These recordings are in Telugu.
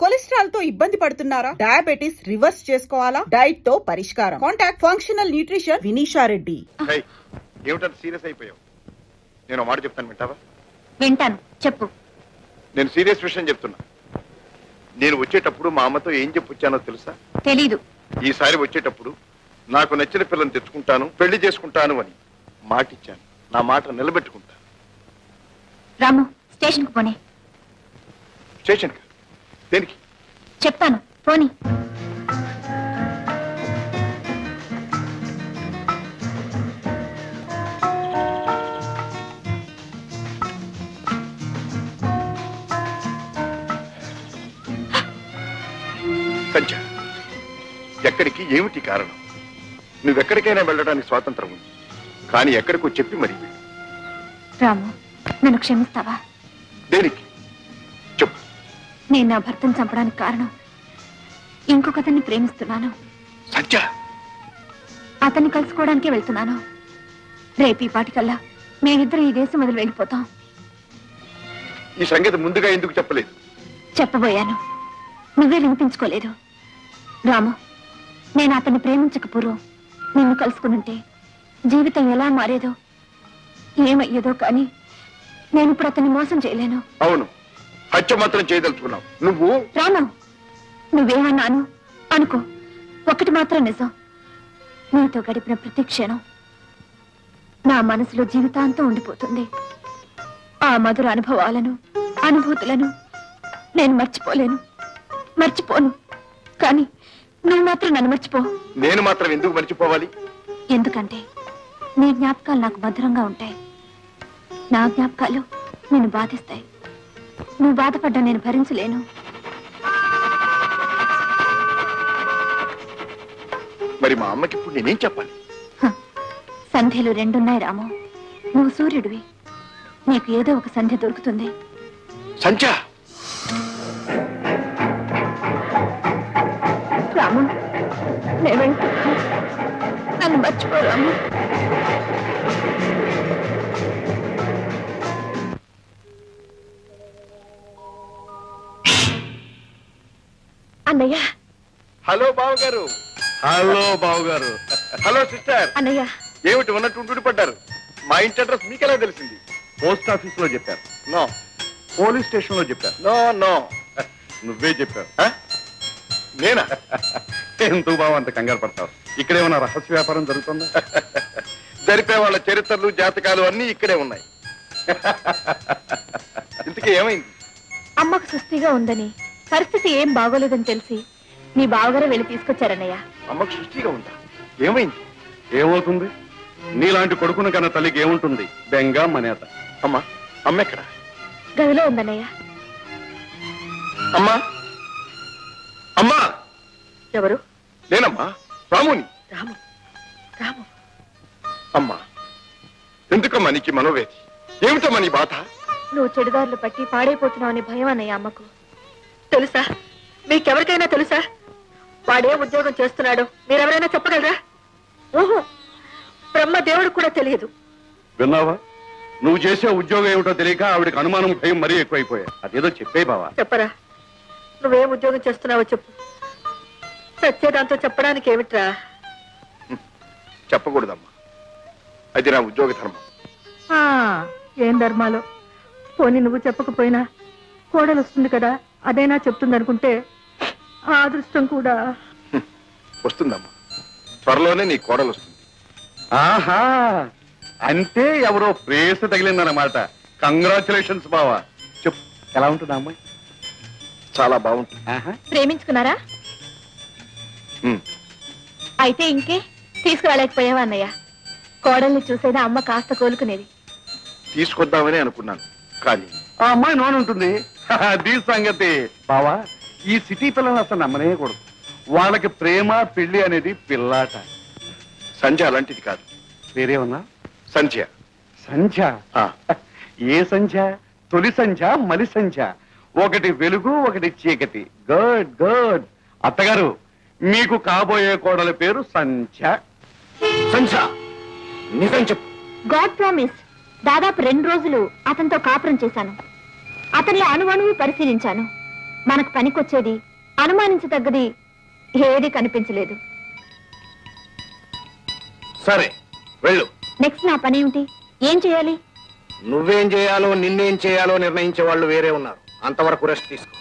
కొలెస్ట్రాల్తో ఇబ్బంది పడుతున్నారా? డయాబెటిస్ రివర్స్ చేసుకోవాలా? డైట్తో పరిష్కారం. Contact functional nutrition Vinisha Reddy. ఏమిటంత serious అయిపోయావు? నేను మాట చెప్తాను వింటావా? వింటాను. చెప్పు. నేను సీరియస్ విషయం చెప్తున్నా. నేను వచ్చేటప్పుడు మా అమ్మతో ఏం చెప్పొచ్చానో తెలుసా? తెలీదు. ఈసారి వచ్చేటప్పుడు నాకు నచ్చిన పిల్లని తెచ్చుకుంటాను పెళ్ళి చేసుకుంటాను అని మాటిచ్చాను. నా మాట నిలబెట్టుకుంటా. రాము స్టేషన్కు పోనీ. స్టేషన్ దేనికి? చెప్తాను. పోనీ. సంచ ఎక్కడికి ఏమిటి కారణం? నువ్వెక్కడికైనా వెళ్ళడానికి స్వాతంత్రం ఉంది. కానీ ఎక్కడికో చెప్పి మరి. రాము నన్ను క్షమిస్తావా? దేనికి? నేను నా భర్తను చంపడానికి కారణం. ఇంకొకతన్ని ప్రేమిస్తున్నాను. అతన్ని కలుసుకోవడానికే వెళ్తున్నాను. రేపు ఈ పాటికల్లా మేమిద్దరం ఈ దేశం వదిలి వెళ్ళిపోతాం. ఈ సంగతి ముందుగా ఎందుకు చెప్పలేదు? చెప్పబోయాను. నువ్వే వినిపించుకోలేదు. రాము నేను అతన్ని ప్రేమించక పూర్వం నిన్ను కలుసుకునుంటే జీవితం ఎలా మారేదో ఏమయ్యేదో కానీ నేను ఇప్పుడు అతన్ని మోసం చేయలేను. అవును. హత్య మాత్రం చేయదలుచుకున్నావు. నువ్వు? రాను నువ్వేమన్నాను అనుకో. ఒకటి మాత్రం నిజం. నీతో గడిపిన ప్రతి క్షణం నా మనసులో జీవితాంతం ఉండిపోతుంది. ఆ మధుర అనుభవాలను అనుభూతులను నేను మర్చిపోలేను. మర్చిపోను. కానీ నువ్వు మాత్రం నన్ను మర్చిపో. నేను మాత్రం ఎందుకు మర్చిపోవాలి? ఎందుకంటే నీ జ్ఞాపకాలు నాకు మధురంగా ఉంటాయి. నా జ్ఞాపకాలు నిన్ను బాధిస్తాయి. నువ్వు బాధపడ్డా నేను భరించలేను. మరి మా అమ్మకి ఇప్పుడు నేనేం చెప్పాలి? సంధ్యలు రెండున్నాయి రాము. నువ్వు సూర్యుడివి. నీకు ఏదో ఒక సంధ్య దొరుకుతుంది. సంచ రాము నేను. నన్ను మర్చిపో అన్నయ్య. హలో బావ గారు హలో బావ గారు హలో సిస్టర్. అన్నయ్య. ఏమిటి ఉన్నట్టు పడ్డారు? మా ఇంటి అడ్రస్ మీకెలా తెలిసింది? పోస్ట్ ఆఫీస్లో చెప్పారు. నో. పోలీస్ స్టేషన్లో చెప్పారు. No no. నువ్వే చెప్పారు? నేనా? ఎందుకు బావ అంత కంగారు పడతావు? ఇక్కడేమన్నా రహస్య వ్యాపారం జరుగుతుందా? జరిపే వాళ్ళ చరిత్రలు జాతకాలు అన్ని ఇక్కడే ఉన్నాయి. ఇంతకీ ఏమైంది? అమ్మకు సుస్థిగా ఉందని పరిస్థితి ఏం బాగోలేదని తెలిసి మీ బావగారే వెళ్ళి తీసుకొచ్చారన్నయ్య. అమ్మకు సృష్టిగా ఉందా ఏమైంది? ఏమవుతుంది? నీలాంటి కొడుకును కన్న తల్లికి ఏముంటుంది? బెంగ మనేత. అమ్మా అమ్మ ఎక్కడ గదిలో ఉందన్నయ్య. అమ్మా? అమ్మా! ఎవరు? నేనమ్మా రాముని. రాము. రాము. అమ్మా ఎందుకమ్మా నీకు మనోవేది? ఏమిటమ్మా నీ బాధ? నువ్వు చెడుదారులు పట్టి పాడైపోతున్నావు అని భయం అన్నయ్య అమ్మకు. తెలుసా? మీకెవరికైనా తెలుసా? వాడే ఉద్యోగం చేస్తున్నాడు. మీరెవరైనా చెప్పగలరా? ఓహో బ్రహ్మ దేవుడు కూడా తెలియదు. విన్నావా? నువ్వు చేసే ఉద్యోగం ఏమిటో తెలియక ఆవిడకి అనుమానం భయం మరీ ఎక్కువైపోయా అదేదో చెప్పే బావా. చెప్పరా? నువ్వేం ఉద్యోగం చేస్తున్నావో చెప్పు. సత్యదాంతో చెప్పడానికి ఏమిట్రా? చెప్పకూడదమ్మా. అది నా ఉద్యోగ ధర్మం. ఆ, ఏం ధర్మాలో? పోనీ నువ్వు చెప్పకపోయినా కోడలు వస్తుంది కదా. అదైనా చెప్తుంది అనుకుంటే ఆ అదృష్టం కూడా. వస్తుందమ్మా. త్వరలోనే నీ కోడలు వస్తుంది. ఆహా! అంటే ఎవరో ప్రేస్ తగిలిందన్నమాట. కంగ్రాచులేషన్స్ బావా. చెప్పు. ఎలా ఉంటుంది అమ్మాయి? చాలా బాగుంటుంది. ఆహా! ప్రేమించుకున్నారా? ఉమ్. అయితే ఇంకే తీసుకురాలేకపోయావా అన్నయ్య? కోడల్ని చూసేదా అమ్మ కాస్త కోలుకునేది. తీసుకొద్దామని అనుకున్నాను. కానీ ఆ అమ్మాయి నోన్ ఉంటుంది దీ సంగతి. బావా ఈ సిటీ పిల్లలు అసలు నమ్మనేయకూడదు. వాళ్ళకి ప్రేమ పెళ్ళి అనేది పిల్లాట. సంధ్య అలాంటిది కాదు. వేరే ఉన్నా సంధ్య. సంధ్య? ఆ, ఏ సంధ్య? తొలి సంధ్య మలి సంధ్య? ఒకటి వెలుగు ఒకటి చీకటి. గుడ్ గుడ్ అత్తగారు మీకు కాబోయే కోడల పేరు సంధ్య. సంధ్య నిజం చెప్పు. God promise. దాదాపు రెండు రోజులు అతనితో కాపురం చేశాను. అతనిలో అణువణువు పరిశీలించాను. మనకు పనికొచ్చేది అనుమానించదగ్గది ఏది కనిపించలేదు. సరే వెళ్ళు. నెక్స్ట్ నా పని ఏమిటి? ఏం చేయాలి? నువ్వేం చేయాలో నిన్నేం చేయాలో నిర్ణయించే వాళ్ళు వేరే ఉన్నారు. అంతవరకు రెస్ట్ తీసుకో.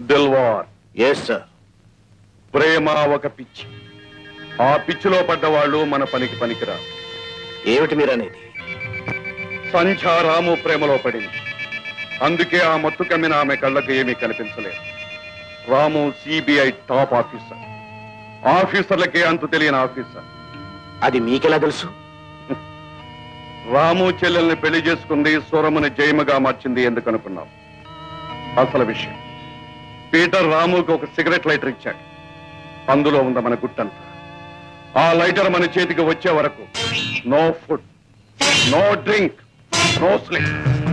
దిల్వార్. ఎస్ సార్ ప్రేమ ఒక పిచ్చి. ఆ పిచ్చిలో పడ్డవాళ్ళు మన పనికి పనికిరారు ఏమిటి మీరనేది? సంధ్య రాము ప్రేమలో పడింది అందుకే ఆ మత్తు కమ్మిన ఆమె కళ్ళకు ఏమీ కనిపించలేదు. Ramu CBI top officer. ఆఫీసర్లకే అంతు తెలియని ఆఫీసర్. అది మీకెలా తెలుసు? రాము చెల్లెల్ని పెళ్ళి చేసుకుంది సూరమ్మని జయమగా మార్చింది ఎందుకు అనుకున్నాం? అసలు విషయం. పీటర్ రాముకు ఒక సిగరెట్ లైటర్ ఇచ్చాడు. అందులో ఉంది మన గుట్టంతా. ఆ లైటర్ మన చేతికి వచ్చే వరకు. No food no drink no sleep.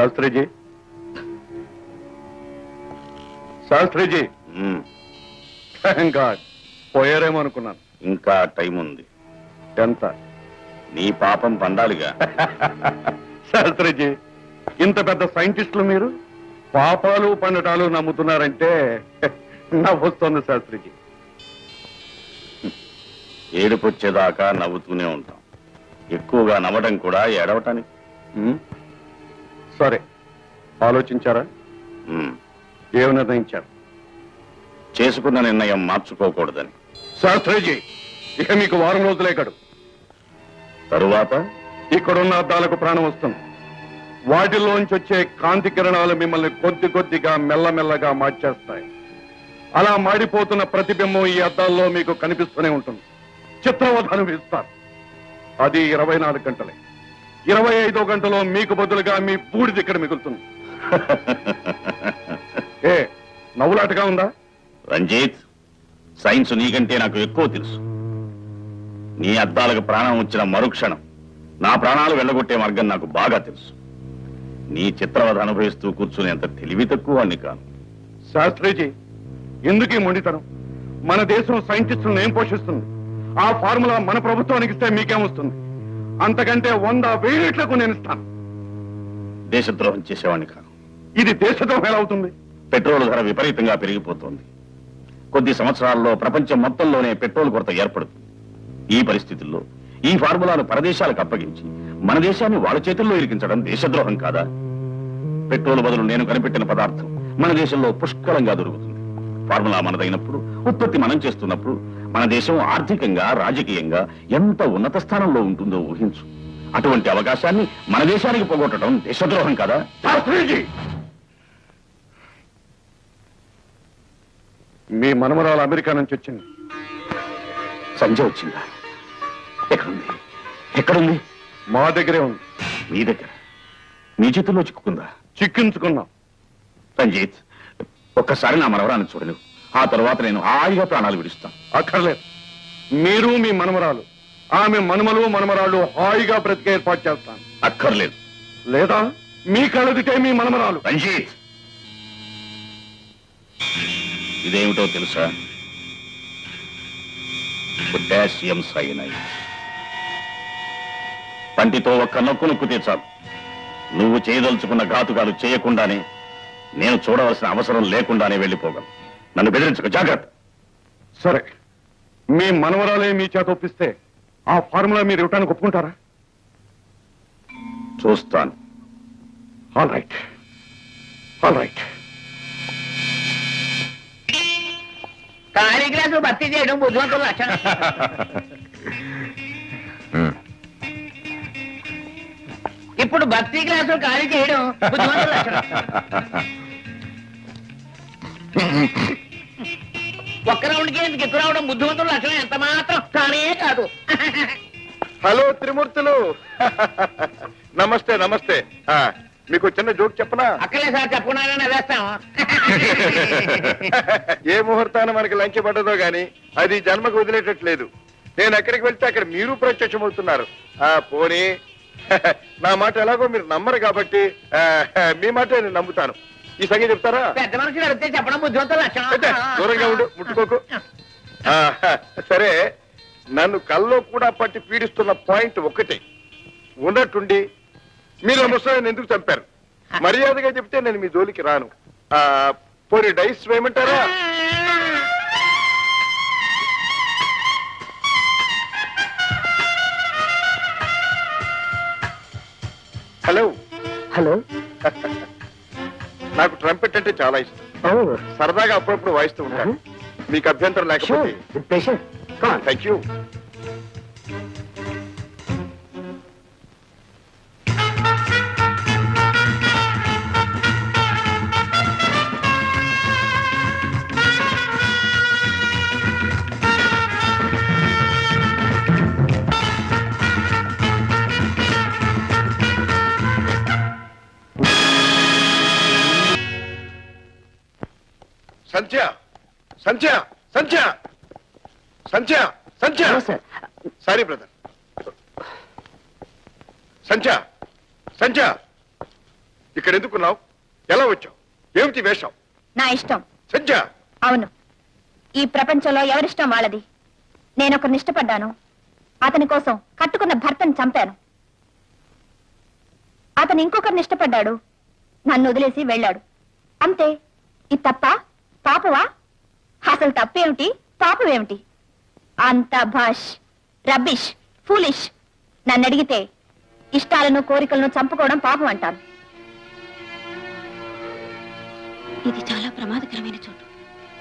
Shastriji. Shastriji. God పోయారేమో అనుకున్నాను. ఇంకా టైం ఉంది. ఎంత? నీ పాపం పండాలిగా. శాస్త్రిజీ ఇంత పెద్ద సైంటిస్టులు మీరు? పాపాలు పండటాలు నమ్ముతున్నారంటే నవ్వొస్తుంది శాస్త్రిజీ. ఏడుపొచ్చేదాకా నవ్వుతూనే ఉంటాం. ఎక్కువగా నవ్వడం కూడా ఏడవటానికి? సరే. ఆలోచించారా? ఏమి నిర్ణయించారు? చేసుకున్న నిర్ణయం మార్చుకోకూడదని. శాస్త్రిజీ ఇక మీకు వారం రోజులే గడు తరువాత? ఇక్కడున్న అద్దాలకు ప్రాణం వస్తుంది. వాటిలోంచి వచ్చే కాంతి కిరణాలు మిమ్మల్ని కొద్ది కొద్దిగా మెల్లమెల్లగా మార్చేస్తాయి. అలా మాడిపోతున్న ప్రతిబింబం ఈ అద్దాల్లో మీకు కనిపిస్తూనే ఉంటుంది. చిత్రవధ అనుభవిస్తారు అది ఇరవై నాలుగు గంటలే. ఇరవై ఐదో గంటలో మీకు బదులుగా మీ బూడిది ఇక్కడ మిగులుతుంది. ఏ నవ్వులాటగా ఉందా? రంజిత్ సైన్స్ నీకంటే నాకు ఎక్కువ తెలుసు. నీ అద్దాలకు ప్రాణం వచ్చిన మరుక్షణం నా ప్రాణాలు వెళ్ళగొట్టే మార్గం నాకు బాగా తెలుసు. నీ చిత్రవధ అనుభవిస్తూ కూర్చునేంత తెలివి తక్కువ వాణ్ణి కాను. శాస్త్రిజీ ఎందుకు ఈ మొండితనం? మన దేశం సైంటిస్టులను ఏం పోషిస్తుంది? ఆ ఫార్ములా మన ప్రభుత్వానికి ఇస్తే మీకేమొస్తుంది అంతకంటే వంద వేలిట్లకు నేను ఇస్తాను. దేశద్రోహం చేసేవాణ్ణి కాను ఇది దేశద్రోహం ఎలా అవుతుంది? పెట్రోల్ ధర విపరీతంగా పెరిగిపోతోంది. కొద్ది సంవత్సరాల్లో ప్రపంచం మొత్తంలోనే పెట్రోల్ కొరత ఏర్పడుతుంది. ఈ పరిస్థితుల్లో ఈ ఫార్ములాను పరదేశాలకు అప్పగించి మన దేశాన్ని వాళ్ళ చేతుల్లో ఇరికించడం దేశద్రోహం కాదా? పెట్రోల్ బదులు నేను కనిపెట్టిన పదార్థం మన దేశంలో పుష్కలంగా దొరుకుతుంది. ఫార్ములా మనదైనప్పుడు ఉత్పత్తి మనం చేస్తున్నప్పుడు మన దేశం ఆర్థికంగా రాజకీయంగా ఎంత ఉన్నత స్థానంలో ఉంటుందో ఊహించు. అటువంటి అవకాశాన్ని మన దేశానికి పోగొట్టడం దేశద్రోహం కాదా? శాస్త్రిజీ మీ మనమరాలు అమెరికా నుంచి వచ్చింది. సంజయ్ వచ్చిందా? ఎక్కడుంది? ఎక్కడుంది? మా దగ్గరే ఉంది. నీ దగ్గర? నీ చేతుల్లో చిక్కుకుందా? చిక్కించుకున్నాం. రంజిత్ ఒక్కసారి నా మనవరాన్ని చూడను ఆ తర్వాత నేను హాయిగా ప్రాణాలు విడుస్తాను. అక్కర్లేదు. మీరు మీ మనమరాలు ఆమె మనమలు మనమరాళ్ళు హాయిగా బ్రతికే ఏర్పాటు చేస్తాను. అక్కర్లేదు. లేదా? మీ కళ్ళదిటే మీ మనమరాలు. రంజిత్! ఇదేమిటో తెలుసా? Potassium cyanide. పంటితో ఒక్క నొక్కు నొక్కితే చాలు నువ్వు చేయదలుచుకున్న ఘాతుకాలు చేయకుండానే నేను చూడవలసిన అవసరం లేకుండానే వెళ్ళిపోగలను. నన్ను బెదిరించక. జాగ్రత్త. సరే. మీ మనవరాలే మీ చేత ఒప్పిస్తే ఆ ఫార్ములా మీరు ఇవ్వటానికి ఒప్పుకుంటారా? చూస్తాను. ఆల్ రైట్ ఆల్ రైట్ ఖాళీ గ్లాసు భర్తీ చేయడం బుద్ధిమంతుల లక్షణం. ఇప్పుడు భర్తీ గ్లాసు ఖాళీ చేయడం బుద్ధిమంతుల లక్షణం. ఒక్క రౌండ్కి ఎందుకు ఎక్కువ రావడం బుద్ధిమంతుల లక్షణం ఎంత మాత్రం కానే కాదు. హలో త్రిమూర్తులు. నమస్తే నమస్తే. ఆ, మీకు చిన్న జోక్ చెప్పనా? అక్కలే సార్ చెప్పకుండా నవ్వేస్తాం ఏ ముహూర్తాన మనకి లంచ్ పడ్డదో గాని అది జన్మకు వదిలేటట్లేదు. నేను ఎక్కడికి వెళ్తే అక్కడ మీరు ప్రత్యక్షమవుతున్నారు. ఆ పోనీ. నా మాట ఎలాగో మీరు నమ్మరు కాబట్టి ఆ, మీ మాట నేను నమ్ముతాను. ఈ సంగతి చెప్తారా? పెద్ద మనుషులు అడిగితే చెప్పడం బుద్ధిమంతుల అయితే, దూరంగా ఉండు ముట్టుకోకు. ఆ, సరే నన్ను కల్లో కూడా పట్టి పీడిస్తున్న పాయింట్ ఒకటే. ఉన్నట్టుండి మీరు ముసలాన్ని ఎందుకు చంపారు? మర్యాదగా చెప్తే నేను మీ జోలికి రాను. ఆ, పోనీ డైస్ వేయమంటారా? హలో. హలో. నాకు ట్రంపెట్ అంటే చాలా ఇష్టం. సరదాగా అప్పుడప్పుడు వాయిస్తూ ఉంటాను. మీకు అభ్యంతరం లేకపోతే thank you Sandhya Sandhya Sandhya. Sandhya Sandhya. Sorry. Brother Sandhya Sandhya. ఇక్కడ ఎందుకున్నావు? ఎలా వచ్చావు? ఏమిటి వేషం? నా ఇష్టం. సంధ్య. అవును. ఈ ప్రపంచంలో ఎవరిష్టం వాళ్ళది? నేను ఒకరిని ఇష్టపడ్డాను. అతని కోసం కట్టుకున్న భర్తను చంపాను. అతను ఇంకొకరిని ఇష్టపడ్డాడు. నన్ను వదిలేసి వెళ్ళాడు. అంతే. ఇది తప్ప పాపవా అసలు తప్పేమిటి? పాపమేమిటి? అంత భాష్ రబ్బిష్ ఫూలిష్. నన్ను అడిగితే ఇష్టాలను కోరికలను చంపుకోవడం పాపం అంటాను ఇది చాలా ప్రమాదకరమైన చోటు.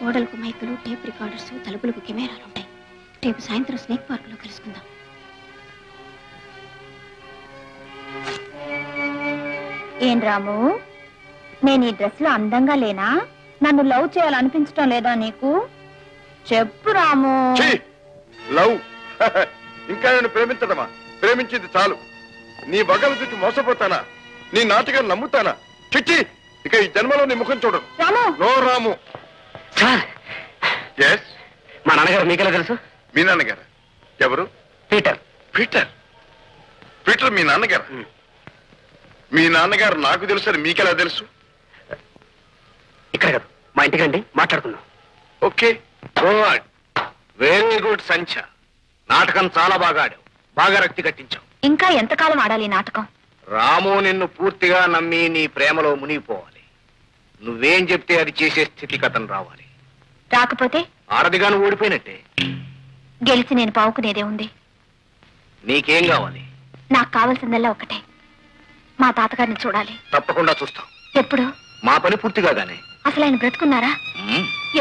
ఓడలకు మైకులు టేప్ రికార్డర్స్ తలుపులకు కెమెరాలు ఉంటాయి. రేపు సాయంత్రం స్నేక్ పార్క్లో కలుసుకుందాం. ఏం రాము? నేను ఈ డ్రెస్లో అందంగా లేనా? నన్ను లవ్ చేయాలనిపించటం లేదా నీకు? చెప్పు రాము. ఛీ! లవ్? ఇంకా నేను ప్రేమించడమా ప్రేమించింది చాలు. నీ వగలు చూసి మోసపోతానా? నీ నాటకాన్ని నమ్ముతానా? చిచ్చి ఇక ఈ జన్మలో నీ ముఖం చూడను. రాము! నో రాము. ఎస్ మా నాన్నగారు మీకెలా తెలుసు? మీ నాన్నగారు? ఎవరు? పీటర్. పీటర్? పీటర్ మీ నాన్నగారు? మీ నాన్నగారు నాకు తెలుసు అని మీకెలా తెలుసు? ఇక్కడ కాదు. మా ఇంటికి రండి మాట్లాడుకుందాం. ఓకే. గుడ్. వెరీ గుడ్ సంచ నాటకం చాలా బాగా ఆడావు. బాగా రక్తి కట్టించావు. ఇంకా ఎంతకాలం ఆడాలి ఈ నాటకం? రాము నిన్ను పూర్తిగా నమ్మి నీ ప్రేమలో మునిగిపోవాలి. నువ్వేం చెప్తే అది చేసే స్థితికతను రావాలి. రాకపోతే? ఆడదిగాను ఓడిపోయినట్టే. గెలిచి నేను పావుకునేదే ఉంది. నీకేం కావాలి? నాకు కావాల్సిందల్లా ఒకటే. మా తాతగారిని చూడాలి. తప్పకుండా చూస్తాం. ఎప్పుడు? మా పని పూర్తి కాగానే. అసలు ఆయన బ్రతుకున్నారా.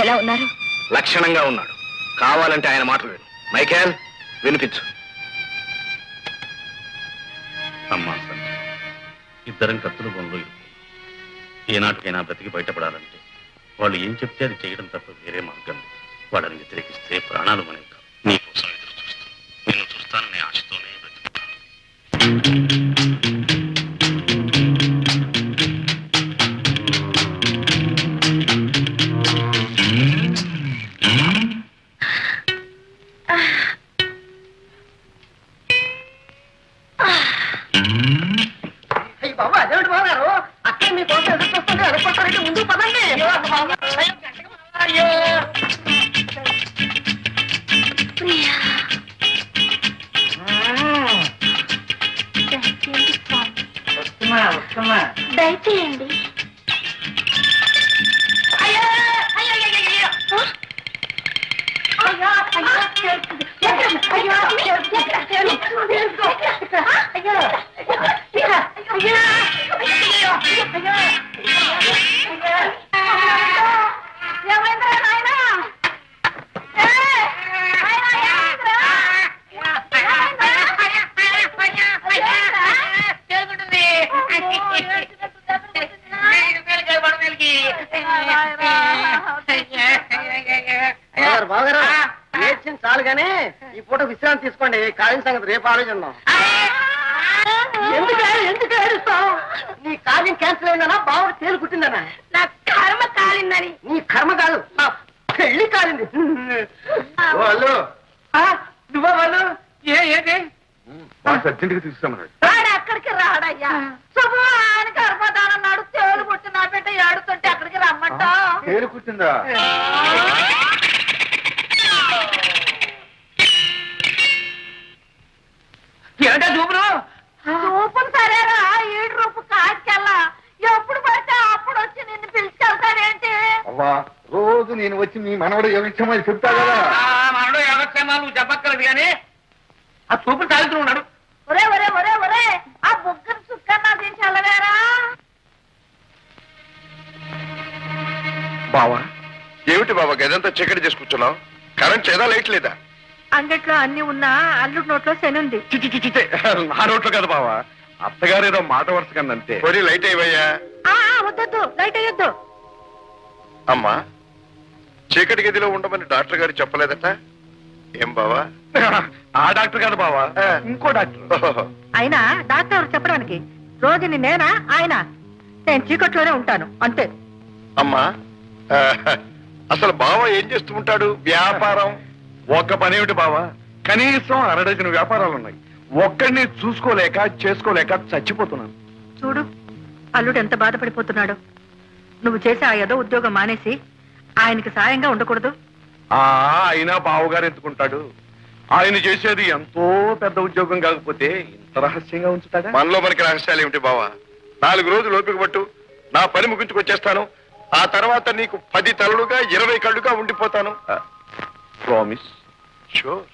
ఎలా ఉన్నారు? లక్షణంగా ఉన్నాడు. కావాలంటే ఆయన మాటలు విను. మైకేల్ వినిపించు. అమ్మా సంధ్య ఇద్దరం కత్తుల ఇరుక్కున్నాం. ఏనాటికైనా బ్రతికి బయటపడాలంటే వాళ్ళు ఏం చెప్తే అది చేయడం తప్ప వేరే మార్గం లేదు. వాళ్ళని వ్యతిరేకిస్తే ప్రాణాలు మనకి కావు. నీ కోసం ఎదురు చూస్తాను నిన్ను చూస్తాననే బావగారు చాలు గానీ ఈ పూట విశ్రాంతి తీసుకోండి. కాలిన సంగతి రేపు ఆలోచిద్దాం. ఎందుకు ఎందుకు ఏడుస్తావు? నీ కార్యం క్యాన్సిల్ అయిందనా బావుడు తేలు కుట్టిందనా నా కర్మ కాలిందని. నీ కర్మ కాదు నా పెళ్ళి కాలింది. ఆ, నువ్వా వాళ్ళు? ఏ ఏంటి అర్జెంట్గా తీసుకున్నాడు వాడు అక్కడికి రాడయ్యా. శుభం ఆయన గర్భధానన్నాడు తేలు పుట్టి నా బిడ్డ ఏడుతుంటే అక్కడికి రమ్మంటా పేరు కుట్టిందా? ఏమిచ్చామో చెప్తా కదా. మనలో ఎవరికేమా నువ్వు చెప్పక్కర్లేదు కానీ ఆ చూపులు తాగుతూ ఉన్నాడు ఒరే ఒరే ఒరే ఒరే ఆ బుగ్గను సుక్కన్నా తీసి బావా ఏమిటి బాబా గదంతా చీకటి చేసి కూర్చున్నావు? కరెంట్ లేదా లైట్ లేదా? అంగట్లో అన్ని ఉన్నా అల్లుడి నోట్లో శని ఉంది. చిచి చిచి చి. నా కదా బావా. అత్తగారు ఏదో మాట వరుస అంతే లైట్ అయ్యా ఆ, ఆ, వద్దొద్దు లైట్ అయ్యొద్దు అమ్మా చీకటి గదిలో ఉండమని డాక్టర్ గారు చెప్పలేదట? ఏం బావా? ఆ డాక్టర్ కాదు బావా ఇంకో డాక్టర్. అయినా డాక్టర్ చెప్పడానికి రోజుని నేనా ఆయన? నేను చీకట్లోనే ఉంటాను అంతే. అమ్మా అసలు బావ ఏం చేస్తూ ఉంటాడు? వ్యాపారం? ఒక్క పని ఏమిటి బావా? కనీసం అరడజన వ్యాపారాలు ఉన్నాయి. ఒక్కడిని చూసుకోలేక చేసుకోలేక చచ్చిపోతున్నాను. చూడు అల్లుడు ఎంత బాధపడిపోతున్నాడు. నువ్వు చేసే ఆ ఏదో ఉద్యోగం మానేసి ఆయనకి సాయంగా ఉండకూడదు. ఆ అయినా బావగారు ఎందుకుంటాడు? ఆయన చేసేది ఎంతో పెద్ద ఉద్యోగం కాకపోతే ఇంత రహస్యంగా ఉంచుతాడా? మనలో మనకి రహస్యాలు ఏమిటి బావా? నాలుగు రోజులు ఓపిక పట్టు నా పని ముగించుకొచ్చేస్తాను. ఆ తర్వాత నీకు పది తలలుగా ఇరవై కళ్ళుగా ఉండిపోతాను. Promise sure